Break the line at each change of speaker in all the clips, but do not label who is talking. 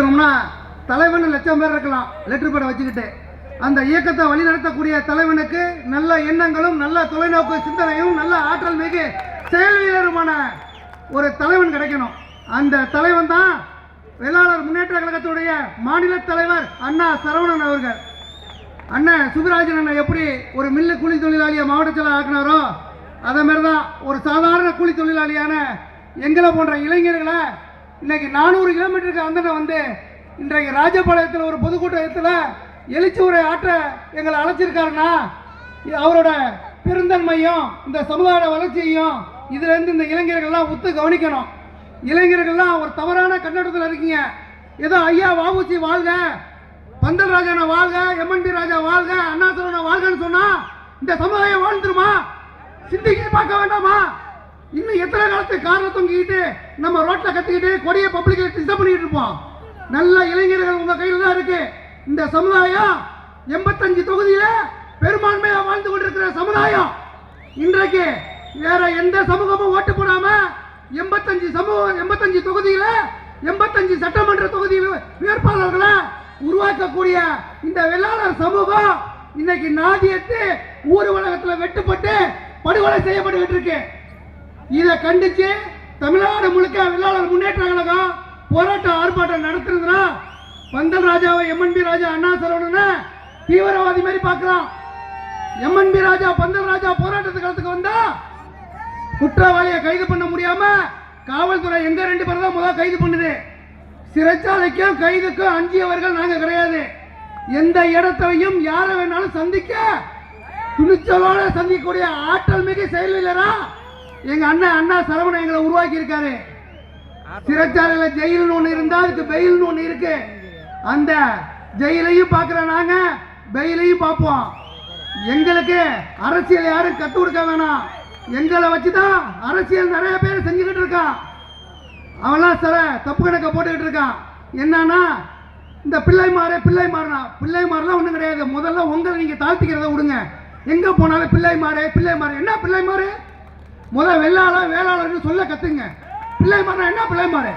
நடத்தணும்னா தலைவன் லட்சம் பேர் இருக்கலாம் லெட்டர் பேடை வச்சுக்கிட்டு. அந்த இயக்கத்தை வழிநடத்தக்கூடிய தலைவனுக்கு நல்ல எண்ணங்களும் நல்ல தொலைநோக்கு சிந்தனையும் நல்ல ஆற்றல் மிகு செயல் வீரருமான ஒரு தலைவன் கிடைக்கணும். அந்த தலைவன் தான் வேளாளர் முன்னேற்ற கழகத்துடைய மாநில தலைவர் அண்ணா சரவணன் அவர்கள். அண்ணன் சுபராஜன் அண்ணன் எப்படி ஒரு மில்லு கூலி தொழிலாளியை மாவட்ட செயலர் ஆக்குனாரோ அதே மாதிரி தான் ஒரு சாதாரண கூலி தொழிலாளியான எங்களை போன்ற இளைஞர்களை இன்னைக்கு நானூறு கிலோமீட்டருக்கு வந்துட்டு வந்து இன்றைக்கு ராஜபாளையத்தில் ஒரு பொதுக்கூட்டத்தில் எழுச்சி உரை ஆற்ற எங்களை அழைச்சிருக்காருன்னா அவரோட பெருந்தன்மையும் இந்த சமுதாய வளர்ச்சியையும் இதுலேருந்து இந்த இளைஞர்கள்லாம் ஒத்து கவனிக்கணும். இளைஞர்கள்லாம் ஒரு தவறான கண்ணோட்டத்தில் இருக்கீங்க. ஏதோ ஐயா வாபுச்சி வாழ்க பந்தல் ராஜான வாழ்க எம்என்பி ராஜா வாழ்க அண்ணா வாழ்கன்னு சொன்னா இந்த சமுதாயம் வாழ்ந்துருமா? சிந்திக்கி பார்க்க வேண்டாமா? இன்னும் எத்தனை காலத்துக்கு காரில் தொங்கிக்கிட்டு நம்ம ரோட்டில் கத்திக்கிட்டு கொடிய பப்ளிக் டிஸ்டர்ப் பண்ணிட்டு இருப்போம். நல்ல இளைஞர்கள் உங்க கையில் தான் இருக்கு. இந்த சமுதாயம் எண்பத்தஞ்சு தொகுதியில் பெரும்பான்மையாக வாழ்ந்து கொண்டிருக்கிற சமுதாயம். இன்றைக்கு வேற எந்த சமூகமும் ஓட்டு போடாம எண்பத்தஞ்சு சமூகம் எண்பத்தஞ்சு தொகுதியில எண்பத்தஞ்சு சட்டமன்ற தொகுதி வேட்பாளர்களை உருவாக்கக்கூடிய இந்த வெள்ளாளர் சமூகம் இன்னைக்கு நாதியத்து ஊர் வெட்டுப்பட்டு படுகொலை செய்யப்பட்டு இருக்கு. இதை கண்டிச்சு தமிழ்நாடு முழுக்க வெள்ளாளர் முன்னேற்ற கழகம் போராட்டம் ஆர்ப்பாட்டம் நடத்துறதுனா பந்தல் ராஜாவை எம்என்பி ராஜா அண்ணா சரவணனை தீவிரவாதி மாதிரி பார்க்கலாம் எம்என்பி ராஜா பந்தல் ராஜா போராட்டத்து காலத்துக்கு வந்தா குற்றவாளியை கைது பண்ண முடியாம காவல்துறை எங்க ரெண்டு பேரும் தான் முதல் கைது பண்ணுது. சிறைச்சாலைக்கும் கைதுக்கும் அஞ்சியவர்கள் நாங்க கிடையாது. எந்த இடத்தையும் யாரை வேணாலும் சந்திக்க துணிச்சலோட சந்திக்கக்கூடிய ஆற்றல் மிக செயல் வீரரா எங்க அண்ணன் அண்ணா சரவணன் எங்களை உருவாக்கி இருக்காரு சிறைச்சாலையில ஜெயில்னு ஒண்ணு இருந்தா அதுக்கு பெயில்னு ஒண்ணு இருக்கு. அந்த ஜெயிலையும் பார்க்கிற நாங்க பெயிலையும் பார்ப்போம். எங்களுக்கு அரசியல் யாரும் கத்து கொடுக்க வேணாம். எங்களை வச்சுதான் அரசியல் நிறைய பேர் செஞ்சுக்கிட்டு இருக்கான். அவன்லாம் சில தப்பு கணக்க போட்டுக்கிட்டு இருக்கான். என்னன்னா இந்த பிள்ளை மாறு பிள்ளை மாறினா பிள்ளை மாறலாம் ஒன்றும் கிடையாது. முதல்ல உங்களை நீங்க தாழ்த்திக்கிறத விடுங்க. எங்க போனாலும் பிள்ளை மாறு பிள்ளை மாறு. என்ன பிள்ளை மாறு? முதல் வெள்ளாளர் வேளாளர்னு சொல்ல கத்துங்க. பிள்ளை என்ன பிள்ளை மாறு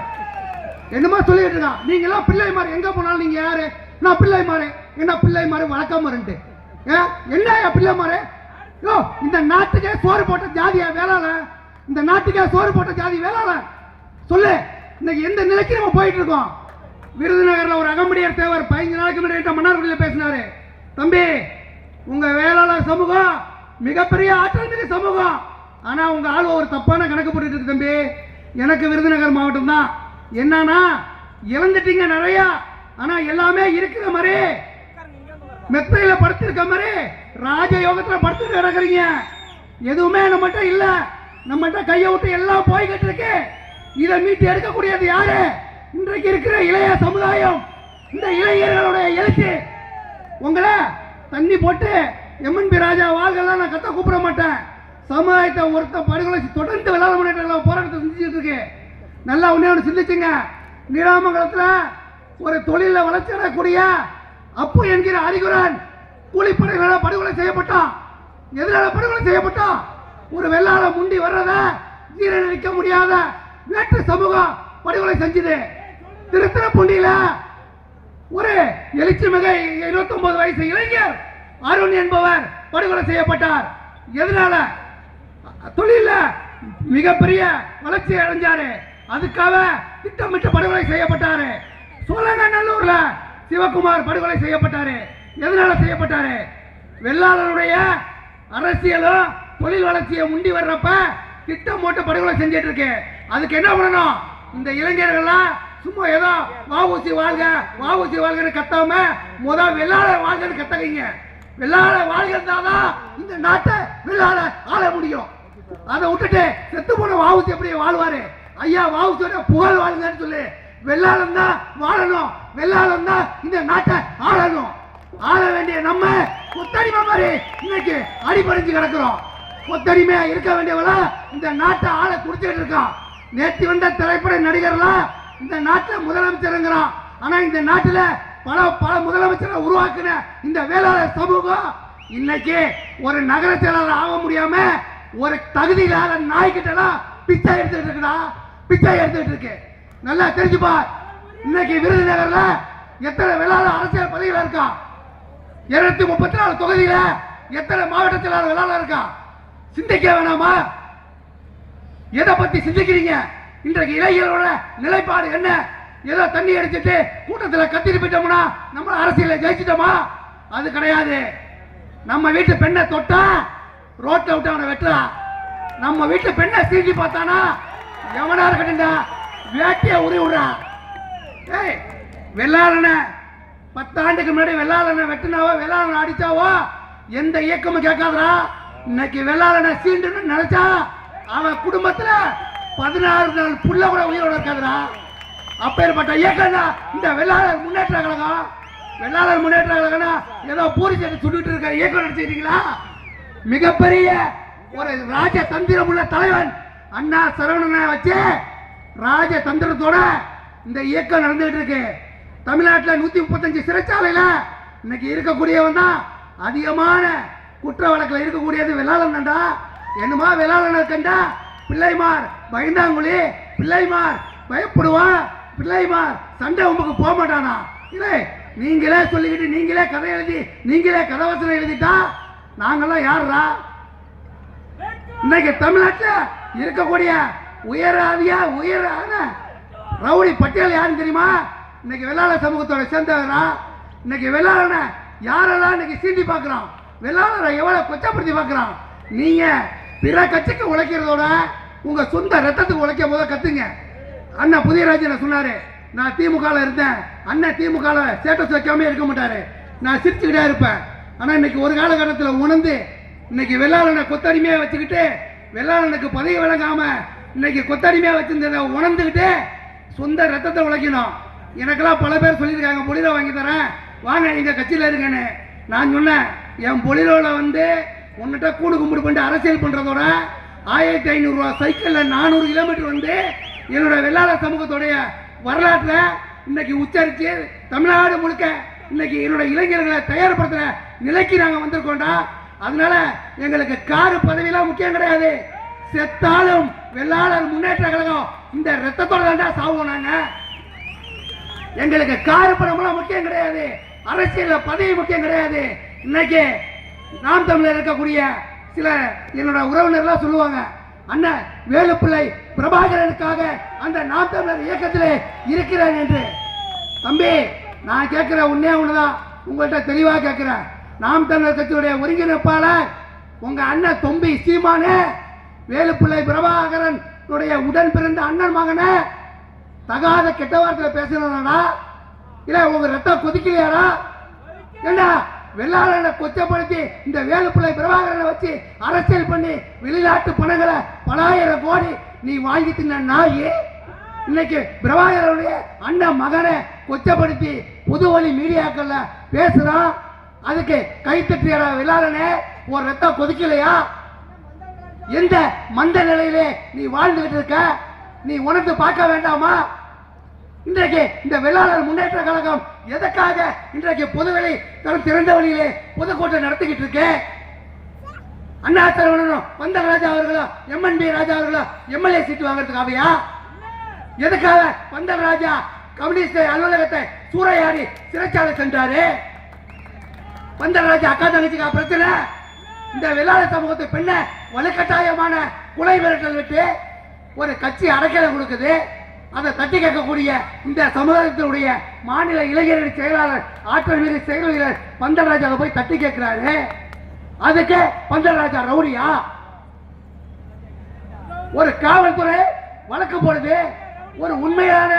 என்னமோ சொல்லிட்டு இருக்கான் நீங்களாம் பிள்ளை மாறு எங்க போனாலும் நீங்க யாரு? நான் பிள்ளை மாறு என்ன பிள்ளை மாறு வழக்கம் ஏ, என்ன பிள்ளைமாரு? பிள்ளை மாறு யோ இந்த நாட்டுக்கே சோறு போட்ட ஜாதியா வேளாள? இந்த நாட்டுக்கே சோறு போட்ட ஜாதி வேளாள? சொல்லு இன்னைக்கு எந்த நிலைக்கு நம்ம போயிட்டு இருக்கோம்? விருதுநகர்ல ஒரு அகம்படியார் தேவர் பதினஞ்சு நாளைக்கு முன்னாடி மன்னார்குடியில பேசினாரு. தம்பி உங்க வேளாளர் சமூகம் மிகப்பெரிய ஆற்றல் மிக சமூகம். ஆனால் உங்கள் ஆள் ஒரு தப்பான கணக்கு போட்டுட்டு இருக்கு தம்பி. எனக்கு விருதுநகர் மாவட்டம் தான். என்னன்னா இழந்துட்டீங்க நிறையா. ஆனால் எல்லாமே இருக்கிற மாதிரி மெத்தையில் படுத்திருக்க மாதிரி ராஜயோகத்துல படுத்துட்டு கிடக்குறீங்க. எதுவுமே நம்மகிட்ட இல்லை. நம்மகிட்ட கையை விட்டு எல்லாம் போய்கிட்டு இருக்கு. இதை மீட்டு எடுக்கக்கூடியது யாரு? இன்றைக்கு இருக்கிற இளைய சமுதாயம். இந்த இளைஞர்களுடைய எழுச்சி உங்களை தண்ணி போட்டு எம்என்பி ராஜா வாழ்கள்லாம் நான் கத்த கூப்பிட மாட்டேன். சமுதாயத்தை ஒருத்த படுகொலை தொடர்ந்து விளாட முன்னேற்ற போராட்டத்தை செஞ்சுட்டு இருக்கு. நல்லா ஒன்றே ஒன்று சிந்திச்சுங்க. நீடாமங்கலத்தில் ஒரு தொழிலில் வளர்ச்சி அடையக்கூடிய அப்பு என்கிற அறிகுறன் கூலிப்படைகளால் படுகொலை செய்யப்பட்டான். எதனால படுகொலை செய்யப்பட்டான். ஒரு வெள்ளாள முண்டி வர்றத ஜீரணிக்க முடியாத வேற்று சமூகம் படுகொலை செஞ்சது. திருத்திரப்பூண்டியில ஒரு எழுச்சி மிக இருபத்தி ஒன்பது வயசு இளைஞர் அருண் என்பவர் படுகொலை செய்யப்பட்டார். எதனால? தொழில மிகப்பெரிய வளர்ச்சி அடைஞ்சாரு. அதுக்காக திட்டமிட்டு படுகொலை செய்யப்பட்டாரு. சோழநல்லூர்ல சிவகுமார் படுகொலை செய்யப்பட்டாரு. எதனால செய்யப்பட்டாரு? வெள்ளாளருடைய அரசியலும் தொழில் வளர்ச்சியை முண்டி வர்றப்ப திட்டம் போட்டு படுகொலை செஞ்சிட்டு இருக்கு அதுக்கு என்ன பண்ணணும்? இந்த இளைஞர்கள்லாம் சும்மா ஏதோ வாவூசி வாழ்க வாவூசி வாழ்கன்னு கத்தாம முத வெள்ளாளர் வாழ்கன்னு கத்தலைங்க வெள்ளாளர் வாழ்கிறதாதான் இந்த நாட்டை வெள்ளாளர் ஆள முடியும். அதை விட்டுட்டு செத்து போன வாவுசி எப்படி வாழ்வாரு? ஐயா வாவுசியோட புகழ் வாழுங்கன்னு சொல்லி. வெள்ளாளம் தான் வாழணும். வெள்ளாளம் தான் இந்த நாட்டை ஆளணும். ஆள வேண்டிய நம்ம கொத்தடிமை மாதிரி இன்னைக்கு அடிபடிஞ்சு கிடக்குறோம். கொத்தடிமையா இருக்க வேண்டியவளா இந்த நாட்டை ஆள குடிச்சிட்டு இருக்கான். நேற்று வந்த திரைப்பட நடிகர்லாம் இந்த நாட்டில் முதலமைச்சருங்கிறான் ஆனா இந்த நாட்டுல பல பல முதலமைச்சரை உருவாக்குன இந்த வேளாளர் சமூகம் இன்னைக்கு ஒரு நகர செயலாளர் ஆக முடியாம ஒரு தகுதி இல்லாத நாய்கிட்ட பிச்சை எடுத்துட்டு இருக்குடா. பிச்சை எடுத்துட்டு இருக்கு. நல்லா தெரிஞ்சுப்பா. இன்னைக்கு விருதுநகர்ல எத்தனை விளாட அரசியல் பதவியில் இருக்கா? இருநூத்தி முப்பத்தி நாலு தொகுதியில எத்தனை மாவட்டத்தில் விளாட இருக்கா? சிந்திக்க வேணாமா? எதை பத்தி சிந்திக்கிறீங்க? இன்றைக்கு இளைஞர்களோட நிலைப்பாடு என்ன? ஏதோ தண்ணி அடிச்சிட்டு கூட்டத்தில் கத்திட்டு போயிட்டோம்னா நம்ம அரசியல ஜெயிச்சிட்டோமா? அது கிடையாது. நம்ம வீட்டு பெண்ணை தொட்டா ரோட்ல விட்டு அவனை வெட்டுறா. நம்ம வீட்டு பெண்ணை சீண்டி பார்த்தானா? எவனா இருக்கட்டும்டா? வேட்டியை உரி விடுறா. ஏய் வெள்ளாளனை பத்தாண்டுக்கு முன்னாடி வெள்ளாளனை வெட்டினாவோ வெள்ளாளனை அடித்தாவோ எந்த இயக்கமும் கேட்காதரா இன்னைக்கு வெள்ளாளனை சீண்டுன்னு நினைச்சா அவன் குடும்பத்தில் பதினாறு நாள் புள்ள கூட உயிரோட இருக்காதுடா. அப்பேற்பட்ட இயக்கம் இந்த வெள்ளாளர் முன்னேற்ற கழகம் வெள்ளாளர் முன்னேற்ற கழகம்னா ஏதோ பூரி சட்டை சுட்டுட்டு இருக்க இயக்கம் நடத்திட்டீங்களா மிகப்பெரிய ஒரு ராஜ தந்திரம் உள்ள தலைவன் அண்ணா சரவணனை வச்சு ராஜ தந்திரத்தோட இந்த இயக்கம் நடந்துகிட்டு இருக்கு. தமிழ்நாட்டில் நூத்தி முப்பத்தஞ்சு சிறைச்சாலையில இன்னைக்கு இருக்கக்கூடியவன் தான் அதிகமான குற்ற வழக்கில் இருக்கக்கூடியது வெள்ளாளன் என்னமா வெள்ளாளனை கண்டா பிள்ளைமார் பயந்தாங்குழி பிள்ளைமார் பயப்படுவான் பிள்ளைமார் சண்டை உமக்கு போக மாட்டானா இல்லை நீங்களே சொல்லிக்கிட்டு நீங்களே கதை எழுதி நீங்களே கதை வசனம் எழுதிட்டா நாங்கெல்லாம் யாருடா இன்னைக்கு தமிழ்நாட்டில் இருக்கக்கூடிய உயராதியா உயரான ரவுடி பட்டியல் யாருன்னு தெரியுமா? இன்னைக்கு வெள்ளாள சமூகத்தோட சேர்ந்தவரா? இன்னைக்கு வெள்ளாளனை யாரெல்லாம் இன்னைக்கு சீண்டி பார்க்குறோம் வெள்ளாளரை எவ்வளோ கொச்சப்படுத்தி பார்க்குறோம் நீங்கள் பிற கட்சிக்கு உழைக்கிறதோட உங்கள் சொந்த ரத்தத்துக்கு உழைக்கும் போத கற்றுங்க அண்ணன் புதியராஜன் சொன்னார் நான் திமுகவில் இருந்தேன். அண்ணன் திமுகவில் ஸ்டேட்டஸ் வைக்காமே இருக்க மாட்டார். நான் சிரிச்சுக்கிட்டே இருப்பேன். ஆனால் இன்னைக்கு ஒரு காலகட்டத்தில் உணர்ந்து இன்னைக்கு வெள்ளாளனை கொத்தடிமையாக வச்சுக்கிட்டு வெள்ளாளனுக்கு பதவி வழங்காமல் இன்னைக்கு கொத்தடிமையாக வச்சுருந்ததை உணர்ந்துக்கிட்டு சொந்த ரத்தத்தை உழைக்கணும். எனக்கெல்லாம் பல பேர் சொல்லியிருக்காங்க பொலிரோ வாங்கி தரேன். வாங்க எங்கள் கட்சியில் இருக்கேன்னு. நான் சொன்னேன் என் பொலிரோல வந்து உன்னிட்ட கூடு கும்பிடு பண்ணிட்டு அரசியல் பண்ணுறதோட ஆயிரத்தி ஐநூறுரூவா சைக்கிளில் நானூறு கிலோமீட்டர் வந்து என்னோட வெள்ளாள சமூகத்துடைய வரலாற்றில் இன்னைக்கு உச்சரித்து தமிழ்நாடு முழுக்க இன்னைக்கு என்னோட இளைஞர்களை தயார்படுத்துற நிலைக்கு நாங்கள் வந்திருக்கோண்டா அதனால எங்களுக்கு காரு பதவியெல்லாம் முக்கியம் கிடையாது. செத்தாலும் வெள்ளாளர் முன்னேற்ற கழகம் இந்த ரத்தத்தோட தாண்டா சாவோம் நாங்க. எங்களுக்கு காரு பணம்லாம் முக்கியம் கிடையாது. அரசியலில் பதவி முக்கியம் கிடையாது. இன்னைக்கு நாம் தமிழர் இருக்கக்கூடிய சில என்னோட உறவினர்லாம் சொல்லுவாங்க அண்ணன் வேலுப்பிள்ளை பிரபாகரனுக்காக அந்த நாம் தமிழர் இயக்கத்திலே இருக்கிறான் என்று. தம்பி நான் கேட்குறேன் உன்னே ஒண்ணுதான். உங்கள்கிட்ட தெளிவாக கேட்குறேன். நாம் தமிழர் கட்சியுடைய ஒருங்கிணைப்பாளர் உங்கள் அண்ணன் தொம்பி சீமானு வேலுப்பிள்ளை பிரபாகரன் உடன் பிறந்த அண்ணன் மகனை தகாத கெட்ட வார்த்தையில் பேசுறா இல்லை உங்க ரத்தம் கொதிக்கலையாடா? ஏண்டா வெள்ளாளனை கொச்சப்படுத்தி இந்த வேலுப்பிள்ளை பிரபாகரனை வச்சு அரசியல் பண்ணி வெளிநாட்டு பணங்களை பலாயிரம் கோடி நீ வாங்கி தின்ன நாய் இன்னைக்கு பிரபாகரனுடைய அண்ணன் மகனை கொச்சப்படுத்தி புது வழி மீடியாக்கள்ல பேசுறான் அதுக்கு கை தட்டியடா ஒரு ரத்தம் கொதிக்கலையா? எந்த மந்த நிலையிலே நீ வாழ்ந்துகிட்டு இருக்க? நீ உணர்ந்து பார்க்க வேண்டாமா? இன்றைக்கு இந்த வெள்ளாளர் முன்னேற்ற கழகம் எதற்காக இன்றைக்கு பொதுவெளி தரம் திறந்த வழியிலே பொதுக்கூட்டம் நடத்திக்கிட்டு இருக்கு? அண்ணா சரவணனும் பந்தராஜா அவர்களோ எம்என்பி ராஜா அவர்களோ எம்எல்ஏ சீட்டு வாங்குறதுக்காகயா? எதுக்காக பந்தராஜா கம்யூனிஸ்ட் அலுவலகத்தை சூறையாடி சிறைச்சாலை சென்றாரு. பந்தராஜா அக்கா தங்கச்சிக்கா பிரச்சனை. இந்த வெள்ளாள சமூகத்தை பெண்ணை வலுக்கட்டாயமான குலை மிரட்டல் விட்டு ஒரு கட்சி அடைக்கலை கொடுக்குது. அதை தட்டி கேட்கக்கூடிய இந்த சமுதாயத்தினுடைய மாநில இளைஞரணி செயலாளர் ஆற்றல் மீறி செயல் வீரர் பந்தராஜாவை போய் தட்டி கேட்கிறாரு. அதுக்கு பந்தராஜா ரவுடியா? ஒரு காவல்துறை வழக்கு போடுது. ஒரு உண்மையான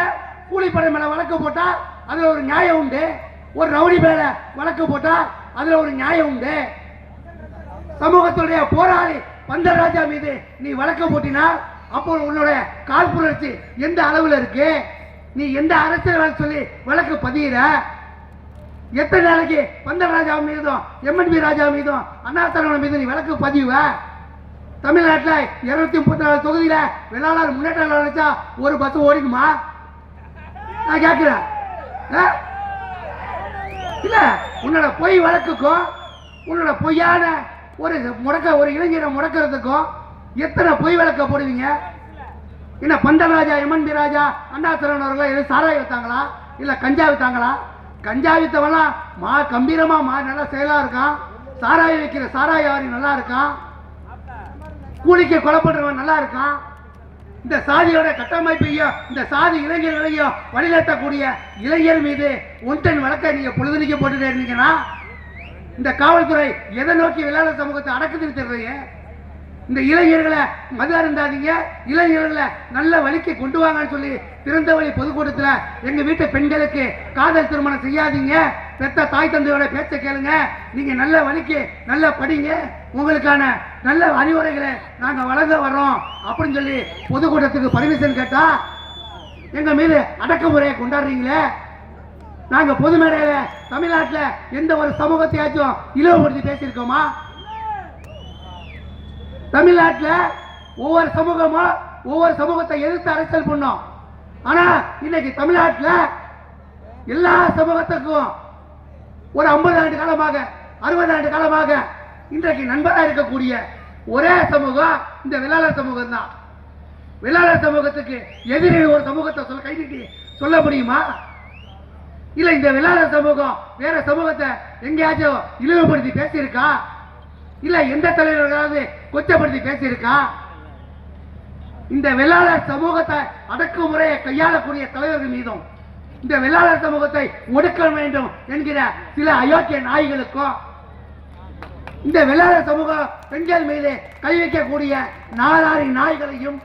கூலிப்படை மேல வழக்கு போட்டா அதுல ஒரு நியாயம் உண்டு. ஒரு ரவுடி மேல வழக்கு போட்டா அதுல ஒரு நியாயம் உண்டு. சமூகத்துடைய போராளி பந்தராஜா மீது நீ வழக்கு போட்டினா அப்போ உன்னுடைய காழ்ப்புணர்ச்சி எந்த அளவுல இருக்கு? நீ எந்த அரசியல் சொல்லி வழக்கு பதியிற? எத்தனை நாளைக்கு பந்தராஜா மீதும் எம்என்பி ராஜா மீதும் அண்ணா தலைவன் மீது நீ வழக்கு பதிவ தமிழ்நாட்டில் இருநூத்தி முப்பத்தி நாலு தொகுதியில் வெள்ளாளர் முன்னேற்ற நினைச்சா ஒரு பஸ் ஓடிக்குமா? நான் கேட்குறேன் இல்ல உன்னோட பொய் வழக்குக்கும் உன்னோட பொய்யான ஒரு முடக்க ஒரு இளைஞரை முடக்கிறதுக்கும் எத்தனை பொய் வழக்க போடுவீங்க? என்ன பந்தராஜா எம்என்பி ராஜா அண்ணா அவர்கள் எதுவும் சாராய வைத்தாங்களா? இல்ல கஞ்சா வித்தாங்களா? கஞ்சா வித்தவெல்லாம் மா கம்பீரமா மா நல்லா செயலா இருக்கான். சாராய வைக்கிற சாராய வியாபாரி நல்லா இருக்கான். கூலிக்கு கொலை பண்றவன் நல்லா இருக்கான். இந்த சாதியோட கட்டமைப்பையும் இந்த சாதி இளைஞர்களையும் வழிநடத்தக்கூடிய இளைஞர் மீது ஒன்றன் வழக்கை நீங்க பொழுதுனிக்க போட்டுட்டே இருந்தீங்கன்னா இந்த காவல்துறை எதை நோக்கி விளையாட சமூகத்தை அடக்குதுன்னு தெரியலையே? இந்த இளைஞர்களை மது அருந்தாதீங்க இளைஞர்களை நல்ல வழிக்கு கொண்டு வாங்கன்னு சொல்லி திறந்த வழி பொதுக்கூட்டத்தில் எங்கள் வீட்டு பெண்களுக்கு காதல் திருமணம் செய்யாதீங்க. பெத்த தாய் தந்தையோட பேச்சை கேளுங்க. நீங்க நல்ல வழிக்கு நல்லா படிங்க. உங்களுக்கான நல்ல அறிவுரைகளை நாங்க வழங்க வர்றோம் அப்படின்னு சொல்லி பொதுக்கூட்டத்துக்கு பர்மிஷன் கேட்டா எங்க மீது அடக்குமுறையை கொண்டாடுறீங்களே? நாங்க பொது மேடையில தமிழ்நாட்டில் எந்த ஒரு சமூகத்தையாச்சும் இழிவுபடுத்தி பேசியிருக்கோமா? தமிழ்நாட்டில் ஒவ்வொரு சமூகமும் ஒவ்வொரு சமூகத்தை எதிர்த்து அரசியல் பண்ணோம். ஆனா இன்னைக்கு தமிழ்நாட்டில் எல்லா சமூகத்துக்கும் ஒரு ஐம்பது ஆண்டு காலமாக அறுபது ஆண்டு காலமாக இன்றைக்கு நண்பராக இருக்கக்கூடிய ஒரே சமூகம் இந்த வெள்ளாளர் சமூகம் தான். வெள்ளாளர் சமூகத்துக்கு எதிரில் ஒரு சமூகத்தை சொல்ல கை சொல்ல முடியுமா? இல்ல இந்த வெள்ளாளர் சமூகம் வேற சமூகத்தை எங்கேயாச்சும் இழிவுபடுத்தி பேசியிருக்கா? இல்ல எந்த தலைவர்களாவது கொச்சப்படுத்தி பேசியிருக்கா? இந்த வெள்ளாளர் சமூகத்தை அடக்குமுறையை கையாளக்கூடிய தலைவர்கள் மீதும் இந்த வெள்ளாளர் சமூகத்தை ஒடுக்க வேண்டும் என்கிற சில அயோக்கிய நாய்களுக்கும் இந்த வெள்ளாளர் சமூகம் பெண்கள் மீது கை வைக்கக்கூடிய நாலாறு நாய்களையும்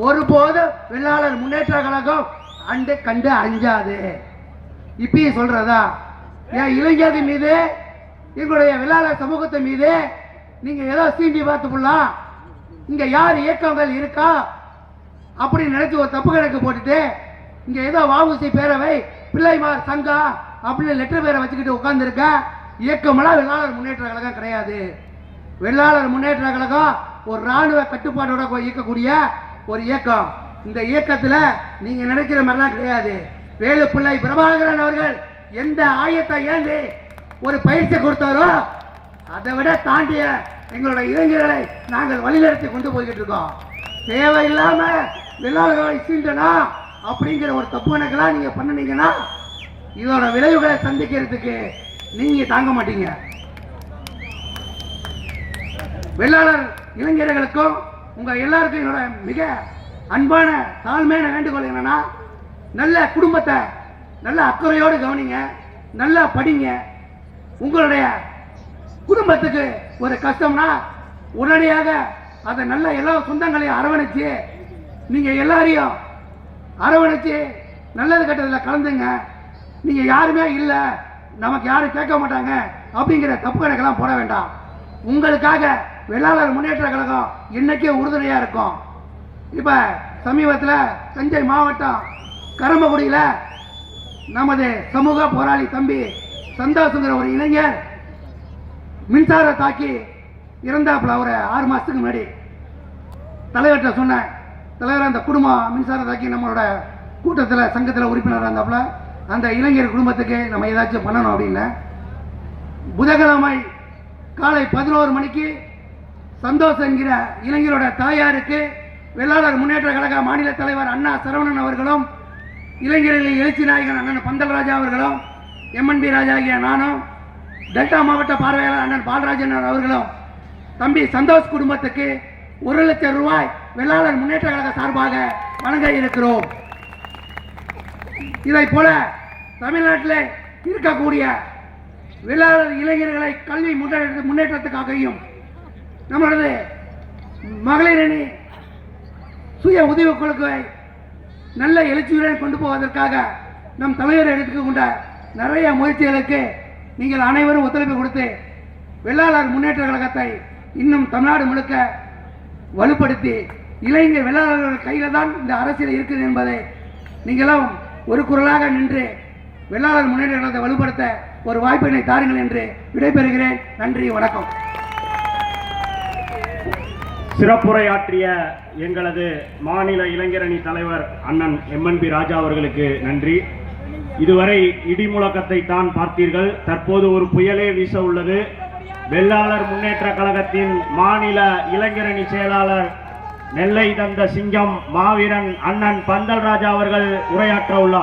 ஒருபோது வெள்ளாளர் முன்னேற்ற கழகம் அண்டு கண்டு அஞ்சாது இப்பயும் சொல்றதா? என் இளைஞர்கள் மீது எங்களுடைய வெள்ளாளர் சமூகத்தை மீது நீங்க ஏதோ சீண்டி பார்த்து போடலாம் இங்க யார் இயக்கங்கள் இருக்கா? அப்படின்னு நினைச்சு ஒரு தப்பு கணக்கு போட்டுட்டு இங்க ஏதோ வாவுசி பேரவை பிள்ளைமார் சங்கம் அப்படின்னு லெட்டர் பேரை வச்சுக்கிட்டு உட்கார்ந்துருக்க. இயக்கமெல்லாம் வெள்ளாளர் முன்னேற்ற கழகம் கிடையாது. வெள்ளாளர் முன்னேற்ற கழகம் ஒரு ராணுவ கட்டுப்பாட்டோட இயக்கக்கூடிய ஒரு இயக்கம். இந்த இயக்கத்தில் நீங்க நினைக்கிற மாதிரிலாம் கிடையாது. வேலுப்பிள்ளை பிரபாகரன் அவர்கள் எந்த ஆயத்தை ஏந்தி ஒரு பயிற்சி கொடுத்தாரோ அதை விட தாண்டிய எங்களோட இளைஞர்களை நாங்கள் வழிநடத்தி கொண்டு போய்கிட்டு இருக்கோம். தேவையில்லாம வெள்ளாளர்களை சீண்டனா அப்படிங்கிற ஒரு தப்பு கணக்கெல்லாம் நீங்கள் பண்ணினீங்கன்னா இதோட விளைவுகளை சந்திக்கிறதுக்கு நீங்கள் தாங்க மாட்டீங்க. வெள்ளாளர் இளைஞர்களுக்கும் உங்கள் எல்லாருக்கும் என்னோட மிக அன்பான தாழ்மையான வேண்டுகோள் என்னன்னா நல்ல குடும்பத்தை நல்ல அக்கறையோடு கவனிங்க நல்லா படிங்க. உங்களுடைய குடும்பத்துக்கு ஒரு கஷ்டம்னா உடனடியாக அதை நல்ல எல்லா சொந்தங்களையும் அரவணைச்சு நீங்கள் எல்லாரையும் அரவணைச்சு நல்லது கெட்டதில் கலந்துங்க. நீங்கள் யாருமே இல்லை நமக்கு யாரும் கேட்க மாட்டாங்க அப்படிங்கிற தப்பு கணக்கெல்லாம் போட வேண்டாம். உங்களுக்காக வெள்ளாளர் முன்னேற்ற கழகம் இன்னைக்கே உறுதுணையாக இருக்கும். இப்போ சமீபத்தில் தஞ்சை மாவட்டம் கரம்பக்குடியில் நமது சமூக போராளி தம்பி சந்தோஷங்கிற ஒரு இளைஞர் மின்சார தாக்கி இறந்தாப்புல ஒரு ஆறு மாதத்துக்கு முன்னாடி. தலைவர்கிட்ட சொன்னேன் தலைவர் அந்த குடும்பம் மின்சார தாக்கி நம்மளோட கூட்டத்தில் சங்கத்தில் உறுப்பினராக இருந்தாப்புல அந்த இளைஞர் குடும்பத்துக்கு நம்ம ஏதாச்சும் பண்ணணும் அப்படின்னு புதன்கிழமை காலை பதினோரு மணிக்கு சந்தோஷ் என்கிற இளைஞரோட தாயாருக்கு வெள்ளாளர் முன்னேற்ற கழக மாநில தலைவர் அண்ணா சரவணன் அவர்களும் இளைஞர்களின் எழுச்சி நாயகன் அண்ணன் பந்தல் ராஜா அவர்களும் எம்என்பி ராஜா ஆகிய நானும் டெல்டா மாவட்ட பார்வையாளர் அண்ணன் பாலராஜன் அவர்களும் தம்பி சந்தோஷ் குடும்பத்துக்கு ஒரு லட்சம் ரூபாய் வெள்ளாளர் முன்னேற்ற கழக சார்பாக வழங்க இருக்கிறோம். இதை போல தமிழ்நாட்டில் இருக்கக்கூடிய வெள்ளாளர் இளைஞர்களை கல்வி முன்னேற்ற முன்னேற்றத்துக்காகவும் நம்மளது மகளிரணி சுய உதவிக்குழுக்களை நல்ல எழுச்சியுடன் கொண்டு போவதற்காக நம் தலைவர் எடுத்துக்கொண்ட நிறைய முயற்சிகளுக்கு நீங்கள் அனைவரும் ஒத்துழைப்பு கொடுத்து வெள்ளாளர் முன்னேற்ற கழகத்தை இன்னும் தமிழ்நாடு முழுக்க வலுப்படுத்தி இளைஞர் வெள்ளாளர்கள் கையில் தான் இந்த அரசியல் இருக்குது என்பதை நீங்களும் ஒரு குரலாக நின்று வெள்ளாளர் முன்னேற்றத்தை வலுப்படுத்த ஒரு வாய்ப்பினை தாருங்கள் என்று விடைபெறுகிறேன். நன்றி வணக்கம்.
சிறப்புரையாற்றிய எங்களது மாநில இளைஞரணி தலைவர் அண்ணன் எம்என்பி ராஜா அவர்களுக்கு நன்றி. இதுவரை இடி முழக்கத்தை தான் பார்த்தீர்கள். தற்போது ஒரு புயலே வீச உள்ளது. வெள்ளாளர் முன்னேற்ற கழகத்தின் மாநில இளைஞரணி செயலாளர் நெல்லை தந்த சிங்கம் மாவீரன் அண்ணன் பந்தல் ராஜா அவர்கள் உரையாற்ற உள்ளார்.